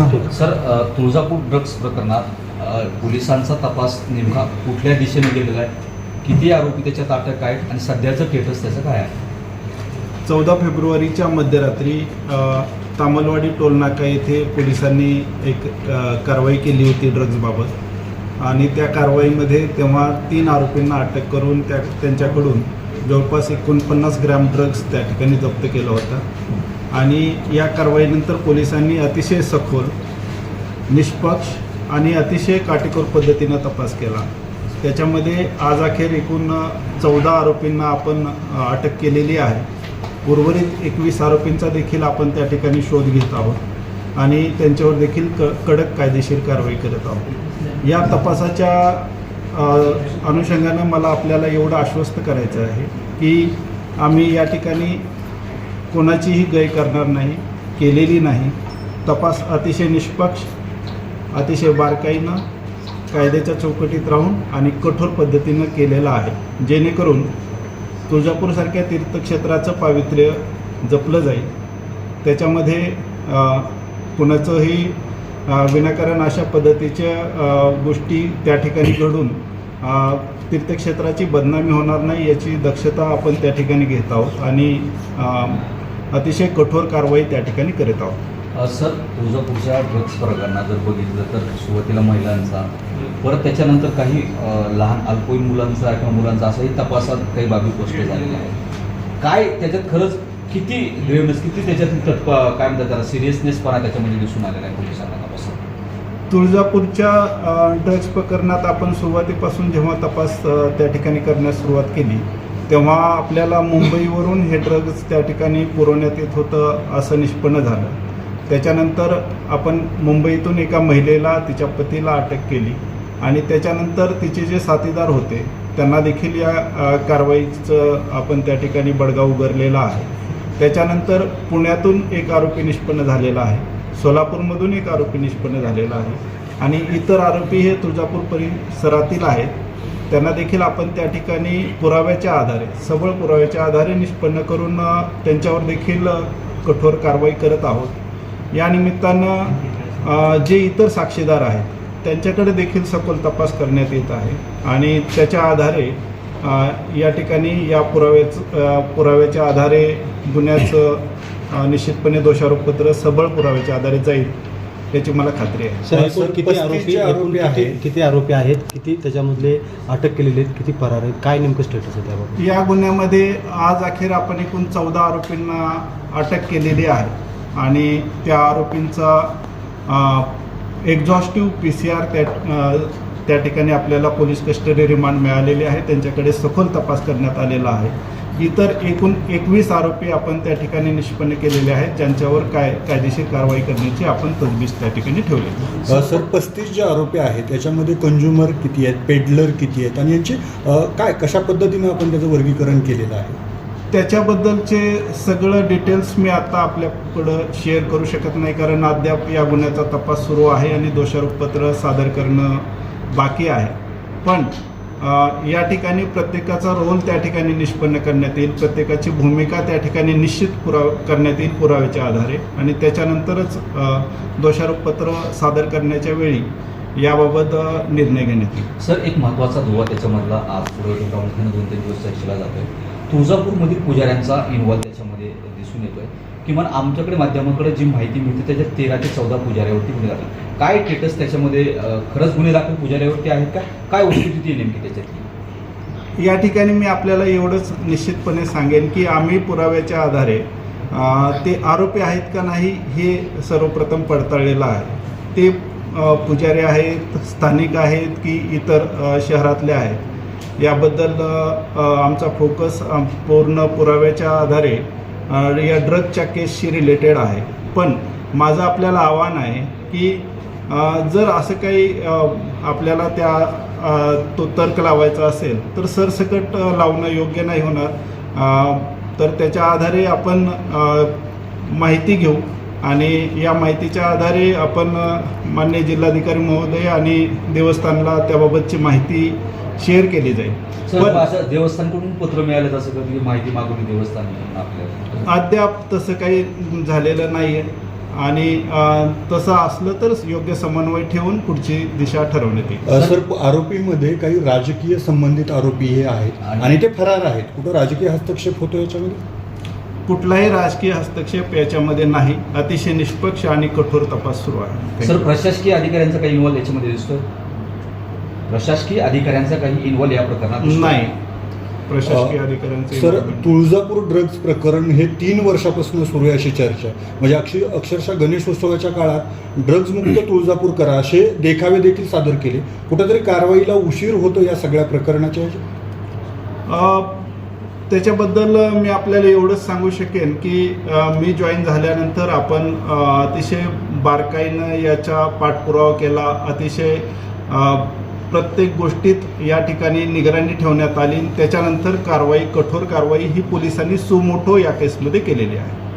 Sir Tuljapur drugs प्रकरणात पोलिसांचा तपास नेमका कुठल्या दिशेने गेलेला आहे? किती आरोपी त्याच्यात अटक आहेत आणि सध्याचं स्टेटस त्याचं काय आहे? चौदा फेब्रुवारीच्या मध्यरात्री तामलवाडी टोलनाका येथे पोलिसांनी एक कारवाई केली होती ड्रग्जबाबत आणि त्या कारवाईमध्ये तेव्हा तीन आरोपींना अटक करून त्या त्यांच्याकडून जवळपास एकोणपन्नास ग्रॅम ड्रग्ज त्या ठिकाणी जप्त केलं होतं. आणि या कारवाईनंतर पोलिसांनी अतिशय सखोल निष्पक्ष आणि अतिशय काटेकोर पद्धतीनं तपास केला. त्याच्यामध्ये आज अखेर एकूण चौदा आरोपींना आपण अटक केलेली आहे. उर्वरित एकवीस आरोपींचा देखील आपण त्या ठिकाणी शोध घेत आहोत आणि त्यांच्यावर देखील क कडक कायदेशीर कारवाई करत आहोत. या तपासाच्या अनुषंगानं मला आपल्याला एवढं आश्वस्त करायचं आहे की आम्ही या ठिकाणी कोणाचीही गय करणार नाही केलेली नाही. तपास अतिशय निष्पक्ष अतिशय बारकाईनं कायद्याच्या चौकटीत राहून आणि कठोर पद्धतीनं केलेला आहे. जेणेकरून तुळजापूरसारख्या तीर्थक्षेत्राचं पावित्र्य जपलं जाईल. त्याच्यामध्ये कुणाचंही विनाकारण अशा पद्धतीच्या गोष्टी त्या ठिकाणी घडून तीर्थक्षेत्राची बदनामी होणार नाही याची दक्षता आपण त्या ठिकाणी घेत आहोत. आणि अतिशय कठोर कारवाई त्या ठिकाणी करत आहोत. सर तुळजापूरच्या ड्रग्ज प्रकरणात जर बघितलं तर सुरुवातीला महिलांचा परत त्याच्यानंतर काही लहान अल्पवयीन मुलांचा किंवा मुलांचा असाही तपासात काही बाबी स्पष्ट झालेल्या आहेत. काय त्याच्यात खरंच किती ग्रेवनेस किती त्याच्यात तत्प काय म्हणतात त्याला सिरियसनेसपणा त्याच्यामध्ये दिसून आलेला आहे पोलिसांना तपासात? तुळजापूरच्या अ, ड्रग्ज प्रकरणात आपण सुरुवातीपासून जेव्हा तपास त्या ठिकाणी करण्यास सुरुवात केली तेव्हा आपल्याला मुंबईवरून हे ड्रग्ज त्या ठिकाणी पुरवण्यात येत होतं असं निष्पन्न झालं. त्याच्यानंतर आपण मुंबईतून एका महिलेला तिच्या पतीला अटक केली आणि त्याच्यानंतर तिचे जे साथीदार होते त्यांना देखील या कारवाईचं आपण त्या ठिकाणी बडगा उघडलेला आहे. त्याच्यानंतर पुण्यातून एक आरोपी निष्पन्न झालेला आहे. सोलापूरमधून एक आरोपी निष्पन्न झालेला आहे. आणि इतर आरोपी हे तुळजापूर परिसरातील आहेत. त्यांना देखील आपण त्या ठिकाणी पुराव्याच्या आधारे सबळ पुराव्याच्या आधारे निष्पन्न करून त्यांच्यावर देखील कठोर कारवाई करत आहोत. या निमित्तानं जे इतर साक्षीदार आहेत त्यांच्याकडे देखील सखोल तपास करण्यात येत आहे आणि त्याच्या आधारे या ठिकाणी या पुराव्याचं पुराव्याच्या आधारे गुन्ह्याचं निश्चितपणे दोषारोपपत्र सबळ पुराव्याच्या आधारे जाईल. याची मला खात्री आहे. सर एकूण किती 35 आरोपी एकूण आरोपी किती. किती आरोपी आहेत? किती त्याच्यामधले अटक केलेले आहेत? किती फरार आहेत? काय नेमकं स्टेटस आहे त्याबाबत या गुन्ह्यामध्ये आज अखेर आपण एकूण चौदा आरोपींना अटक केलेली आहे. आणि त्या आरोपींचा एक्झॉस्टिव्ह पी सी आर त्या त्या ठिकाणी आपल्याला पोलीस कस्टडी रिमांड मिळालेली आहे. त्यांच्याकडे सखोल तपास करण्यात आलेला आहे. इतर एकूण एकवीस आरोपी आपण त्या ठिकाणी निष्पन्न केलेले आहेत ज्यांच्यावर काय कायदेशीर कारवाई करण्याची आपण तजवीज त्या ठिकाणी ठेवली सर पस्तीस जे आरोपी आहेत याच्यामध्ये कंझ्युमर किती आहेत पेडलर किती आहेत आणि यांचे काय कशा पद्धतीनं आपण त्याचं वर्गीकरण केलेलं आहे? त्याच्याबद्दलचे सगळं डिटेल्स मी आता आपल्याकडं शेअर करू शकत नाही कारण अद्याप या गुन्ह्याचा तपास सुरू आहे आणि दोषारोपपत्र सादर करणं बाकी आहे. पण या ठिकाणी प्रत्येकाचा रोल त्या ठिकाणी निष्पन्न करण्यात येईल. प्रत्येकाची भूमिका त्या ठिकाणी निश्चित पुराव करण्यात येईल पुराव्याच्या आधारे. आणि त्याच्यानंतरच दोषारोपपत्र सादर करण्याच्या वेळी याबाबत निर्णय घेण्यात येईल. सर एक महत्त्वाचा दुवा त्याच्यामधला आज पुढे प्रामुख्याने दोन तीन दिवस चर्चेला जातोय. तुळजापूरमधील पुजाऱ्यांचा इन्व्हॉल्व त्याच्यामध्ये दिसून येतोय. किमान आमच्याकडे माध्यमाकडे जी माहिती मिळते त्याच्यात तेरा ते चौदा पुजाऱ्यावरती गुन्हे दाखल. काय स्टेटस त्याच्यामध्ये खरंच गुन्हे दाखल पुजाऱ्यावरती आहेत का? काय वस्तुस्थिती नेमकी त्याच्यातली? या ठिकाणी मी आपल्याला एवढंच निश्चितपणे सांगेन की आम्ही पुराव्याच्या आधारे ते आरोपी आहेत का नाही हे सर्वप्रथम पडताळलेलं आहे. ते पुजारी आहेत स्थानिक आहेत की इतर शहरातले आहेत. याबद्दल आमचा फोकस पूर्ण पुराव्याच्या आधारे या ड्रगच्या केसशी रिलेटेड आहे. पण माझं आपल्याला आव्हान आहे की जर असं काही आपल्याला त्या तो तर्क लावायचा असेल तर सरसकट लावणं योग्य नाही होणार. तर त्याच्या आधारे आपण माहिती घेऊ आणि या माहितीच्या आधारे आपण मान्य जिल्हाधिकारी महोदय आणि देवस्थानला त्याबाबतची माहिती शेअर केली जाईल. सर पण असं देवस्थानकडून पत्र मिळालं असं कधी माहिती मागवली देवस्थान आपल्याला. अद्याप तसं काही झालेलं नाही आहे आणि तसं असलं तर योग्य समन्वय ठेवून पुढची दिशा ठरवण्यात येईल. सर आरोपीमध्ये काही राजकीय संबंधित आरोपी हे आहेत आणि- आणि ते फरार आहेत. कुठं राजकीय हस्तक्षेप होतो याच्यामध्ये? कुठलाही राजकीय हस्तक्षेप याच्यामध्ये नाही. अतिशय निष्पक्ष आणि कठोर तपास सुरू आहे. सर प्रशासकीय अधिकाऱ्यांचा काही इन्व्हॉल्व याच्यामध्ये दिसतोय? प्रशासकीय अधिकाऱ्यांचा काही इन्व्हॉल्व या प्रकरणात? नाही प्रशासकीय अधिकाऱ्यांचे सर. तुळजापूर ड्रग्ज प्रकरण हे तीन वर्षापासून सुरू आहे अशी चर्चा म्हणजे अक्षर अक्षरशः गणेशोत्सवाच्या काळात ड्रग्ज मुक्त तुळजापूर करा असे देखावे देखील सादर केले कुठेतरी कारवाईला उशीर होतो या सगळ्या प्रकरणाच्या? अ, त्याच्याबद्दल मी आपल्याला एवढंच सांगू शकेन की अ, मी जॉईन झाल्यानंतर आपण अ, अतिशय बारकाईनं याचा पाठपुरावा केला अतिशय अ, प्रत्येक गोष्टीत या ठिकाणी निगराणी ठेवण्यात आली. त्याच्यानंतर कारवाई कठोर कारवाई ही पोलिसांनी सुमोठो या केसमध्ये केलेली आहे.